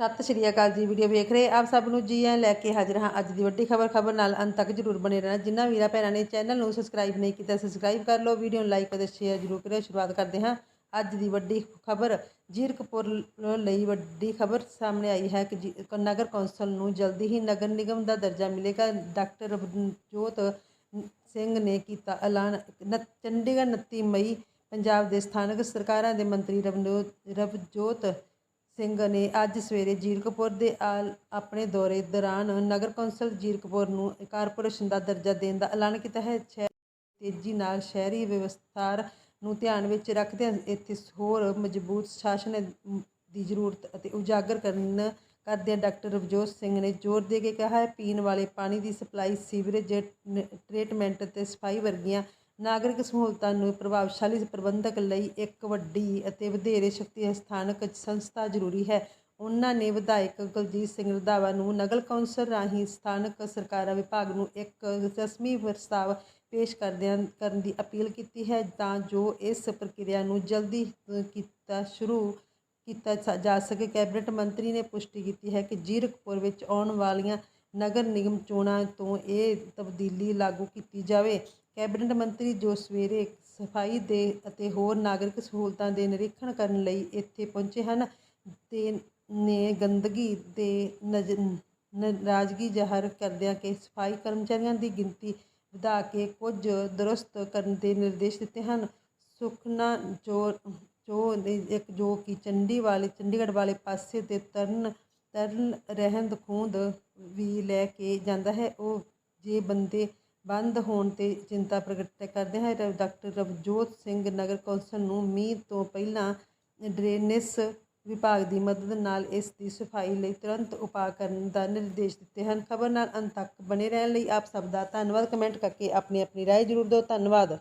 ਸਤਿ ਸ਼੍ਰੀ ਅਕਾਲ ਜੀ, ਵੀਡੀਓ ਵੇਖ ਰਹੇ ਆਪ ਸਭ ਨੂੰ ਜੀ ਆਇਆਂ ਲੈ ਕੇ ਹਾਜ਼ਰ ਹਾਂ ਅੱਜ ਦੀ ਵੱਡੀ ਖਬਰ ਖਬਰ ਨਾਲ ਅੰਤ ਤੱਕ ਜਰੂਰ ਬਣੇ ਰਹਿਣਾ। ਜਿਨ੍ਹਾਂ ਵੀਰਾਂ ਭੈਣਾਂ ਨੇ ਚੈਨਲ ਨੂੰ ਸਬਸਕ੍ਰਾਈਬ ਨਹੀਂ ਕੀਤਾ, ਸਬਸਕ੍ਰਾਈਬ ਕਰ ਲਓ, ਵੀਡੀਓ ਨੂੰ ਲਾਈਕ ਅਤੇ ਸ਼ੇਅਰ ਜਰੂਰ ਕਰਿਓ। ਸ਼ੁਰੂਆਤ ਕਰਦੇ ਹਾਂ ਅੱਜ ਦੀ ਵੱਡੀ ਖਬਰ। ਜੀਰਕਪੁਰ ਲਈ ਵੱਡੀ ਖਬਰ ਸਾਹਮਣੇ ਆਈ ਹੈ ਕਿ ਜੀ- ਨਗਰ ਕੌਂਸਲ ਨੂੰ ਜਲਦੀ ਹੀ ਨਗਰ ਨਿਗਮ ਦਾ ਦਰਜਾ ਮਿਲੇਗਾ। ਡਾਕਟਰ ਰਵਜੋਤ ਸਿੰਘ ਨੇ ਕੀਤਾ ਐਲਾਨ। ਨ- ਚੰਡੀਗੜ੍ਹ 29 ਮਈ ਪੰਜਾਬ ਦੇ ਸਥਾਨਕ ਸਰਕਾਰਾਂ ਦੇ ਮੰਤਰੀ ਰਵਨੋ- ਰਵਜੋਤ ਸਿੰਘ ਨੇ ਅੱਜ ਸਵੇਰੇ ਜੀਰਕਪੁਰ ਦੇ ਆਲ- ਆਪਣੇ ਦੌਰੇ ਦੌਰਾਨ ਨਗਰ ਕੌਂਸਲ ਜੀਰਕਪੁਰ ਨੂੰ ਕਾਰਪੋਰੇਸ਼ਨ ਦਾ ਦਰਜਾ ਦੇਣ ਦਾ ਐਲਾਨ ਕੀਤਾ ਹੈ। ਸ਼ਹਿਰ ਤੇਜ਼ੀ ਨਾਲ ਸ਼ਹਿਰੀ ਵਿਵਸਥਾਰ ਨੂੰ ਧਿਆਨ ਵਿੱਚ ਰੱਖਦਿਆਂ ਇੱਥੇ ਹੋਰ ਮਜ਼ਬੂਤ ਸ਼ਾਸਨ ਦੀ ਜ਼ਰੂਰਤ ਅਤੇ ਉਜਾਗਰ ਕਰਨ ਕਰਦਿਆਂ ਡਾਕਟਰ ਰਵਜੋਤ ਸਿੰਘ ਨੇ ਜ਼ੋਰ ਦੇ ਕੇ ਕਿਹਾ ਹੈ, ਪੀਣ ਵਾਲੇ ਪਾਣੀ ਦੀ ਸਪਲਾਈ, ਸੀਵਰੇਜ ਨ- ਟਰੀਟਮੈਂਟ ਅਤੇ ਸਫ਼ਾਈ ਵਰਗੀਆਂ ਨਾਗਰਿਕ ਸਹੂਲਤਾਂ ਨੂੰ ਪ੍ਰਭਾਵਸ਼ਾਲੀ ਪ੍ਰਬੰਧਕ ਲਈ ਇੱਕ ਵੱਡੀ ਅਤੇ ਵਧੇਰੇ ਸ਼ਕਤੀ ਸਥਾਨਕ ਸੰਸਥਾ ਜ਼ਰੂਰੀ ਹੈ। ਉਹਨਾਂ ਨੇ ਵਿਧਾਇਕ ਕੁਲਜੀਤ ਸਿੰਘ ਰੰਧਾਵਾ ਨੂੰ ਨਗਰ ਕੌਂਸਲ ਰਾਹੀਂ ਸਥਾਨਕ ਸਰਕਾਰਾਂ ਵਿਭਾਗ ਨੂੰ ਇੱਕ ਰਸਮੀ ਪ੍ਰਸਤਾਵ ਪੇਸ਼ ਕਰਦਿਆਂ ਕਰਨ ਦੀ ਅਪੀਲ ਕੀਤੀ ਹੈ ਤਾਂ ਜੋ ਇਸ ਪ੍ਰਕਿਰਿਆ ਨੂੰ ਜਲਦੀ ਕੀਤਾ ਸ਼ੁਰੂ ਕੀਤਾ ਸ- ਜਾ ਸਕੇ। ਕੈਬਨਿਟ ਮੰਤਰੀ ਨੇ ਪੁਸ਼ਟੀ ਕੀਤੀ ਹੈ ਕਿ ਜੀਰਕਪੁਰ ਵਿੱਚ ਆਉਣ ਵਾਲੀਆਂ ਨਗਰ ਨਿਗਮ ਚੋਣਾਂ ਤੋਂ ਇਹ ਤਬਦੀਲੀ ਲਾਗੂ ਕੀਤੀ ਜਾਵੇ। ਕੈਬਨਿਟ ਮੰਤਰੀ ਜੋ ਸਵੇਰੇ ਸਫ਼ਾਈ ਦੇ ਅਤੇ ਹੋਰ ਨਾਗਰਿਕ ਸਹੂਲਤਾਂ ਦੇ ਨਿਰੀਖਣ ਕਰਨ ਲਈ ਇੱਥੇ ਪਹੁੰਚੇ ਹਨ, ਤੇ ਨੇ ਗੰਦਗੀ ਦੇ ਨਜ਼- ਨਾਰਾਜ਼ਗੀ ਜ਼ਾਹਰ ਕਰਦਿਆਂ ਕਿ ਸਫ਼ਾਈ ਕਰਮਚਾਰੀਆਂ ਦੀ ਗਿਣਤੀ ਵਧਾ ਕੇ ਕੁਝ ਦਰੁਸਤ ਕਰਨ ਦੇ ਨਿਰਦੇਸ਼ ਦਿੱਤੇ ਹਨ। ਸੁਖਨਾ ਜੋ ਜੋ ਇੱਕ ਜੋ ਕਿ ਚੰਡੀ ਵਾਲੇ ਚੰਡੀਗੜ੍ਹ ਵਾਲੇ ਪਾਸੇ ਤੇ ਤਰਨ ਤਰਨ ਰਹਿੰਦ ਖੂੰਦ ਵੀ ਲੈ ਕੇ ਜਾਂਦਾ ਹੈ। ਉਹ ਜੇ ਬੰਦੇ ਬੰਦ ਹੋਣ ਤੇ ਚਿੰਤਾ ਪ੍ਰਗਟ ਕਰਦੇ ਹੈ ਡਾਕਟਰ ਰਵਜੋਤ ਸਿੰਘ ਨਗਰ ਕੌਂਸਲ ਨੂੰ ਮੀਂਹ ਤੋਂ ਪਹਿਲਾਂ ਡਰੇਨੇਜ ਵਿਭਾਗ ਦੀ ਮਦਦ ਨਾਲ ਇਸ ਦੀ ਸਫ਼ਾਈ ਲਈ ਤੁਰੰਤ ਉਪਾਅ ਕਰਨ ਦਾ ਨਿਰਦੇਸ਼ ਦਿੱਤੇ ਹਨ। ਖਬਰ ਨਾਲ ਅੰਤ ਤੱਕ ਬਣੇ ਰਹਿਣ ਲਈ ਆਪ ਸਭ ਦਾ ਧੰਨਵਾਦ। ਕਮੈਂਟ ਕਰਕੇ ਆਪਣੀ ਆਪਣੀ ਰਾਏ ਜ਼ਰੂਰ ਦਿਓ। ਧੰਨਵਾਦ।